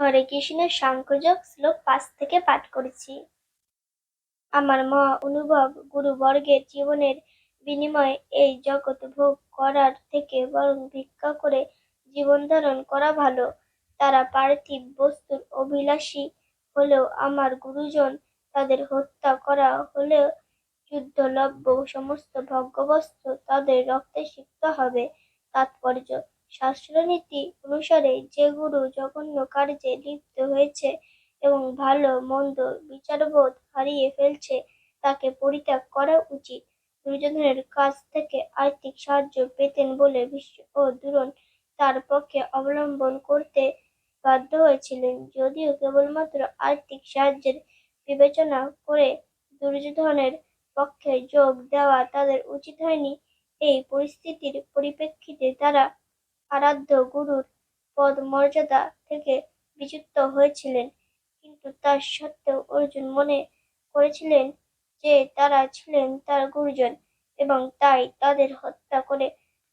হরে কৃষ্ণের সাংখ্যযোগ শ্লোক পাঁচ থেকে পাঠ করেছি। আমার মহা অনুভব গুরুবর্গের জীবনের বিনিময়ে এই জগৎ ভোগ করার থেকে বরং ভিক্ষা করে জীবন ধারণ করা ভালো। তারা পার্থিব বস্তুর অভিলাষী হলেও আমার গুরুজন তাদের হত্যা করা হলেও যুদ্ধলভ্য সমস্ত ভোগ্যবস্তু তাদের রক্তে সিক্ত হবে। তাৎপর্য শাস্ত্রনীতি অনুসারে যে গুরু জঘন্য কার্যে লিপ্ত হয়েছে এবং ভালো, মন্দ, বিচারবোধ হারিয়ে ফেলছে, তাকে পরিত্যাগ করা উচিত। দুর্যোধনের কাছ থেকে আর্থিক সাহায্য পেতেন বলে ভীষ্ম ও দুরণ তার পক্ষে অবলম্বন করতে বাধ্য হয়েছিলেন। যদিও কেবলমাত্র আর্থিক সাহায্যের বিবেচনা করে দুর্যোধনের পক্ষে যোগ দেওয়া তাদের উচিত হয়নি, এই পরিস্থিতির পরিপ্রেক্ষিতে তারা আরাধ্য গুরুর পদ মর্যাদা থেকে বিচ্যুত হয়েছিলেন। কিন্তু তার সত্ত্বেও অর্জুন মনে করেছিলেন যে তারা ছিলেন তার গুরুজন এবং তাই তাদের হত্যা করে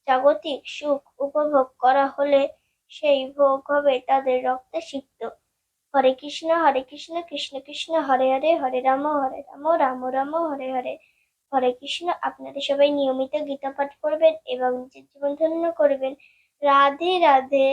জাগতিক সুখ উপভোগ করা হলে সেই ভোগ হবে তাদের রক্তে সিক্ত। হরে কৃষ্ণ হরে কৃষ্ণ কৃষ্ণ কৃষ্ণ, হরে হরে হরে রাম হরে রাম রাম রাম, হরে হরে। হরে কৃষ্ণ আপনারা সবাই নিয়মিত গীতা পাঠ করবেন এবং নিজের জীবন ধন্য করবেন। রাধে রাধে